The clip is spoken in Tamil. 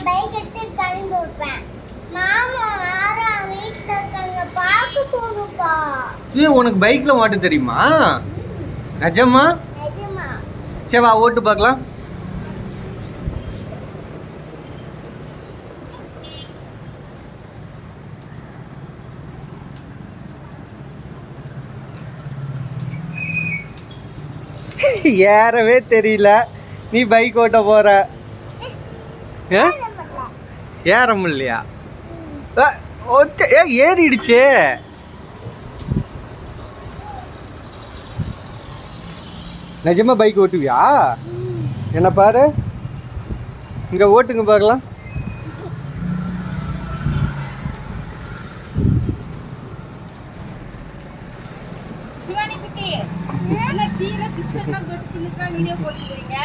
நான் பைக் எடுத்து கிளம்பி விட்றேன் மாமா யாரா வீட்டில் இருக்காங்க. பார்க்க போகப்பா ஏய் உனக்கு பைக்ல மாட்ட தெரியுமா? நிஜமா? நிஜமா. சரி வா ஓட்டு பார்க்கலாம். ஏறவே தெரியல. நீ பைக் ஓட்ட போற. ஏ? ஏற முடியலையா அ, ஏ ஏறிடுச்சே. நிஜமா பைக் ஓட்டுவியா? என்ன பாரு? இங்க ஓட்டுங்க பார்க்கலாம். பிஸ்கட்லாம் தொட்டு வீடியோ போட்டுக்கிறீங்க?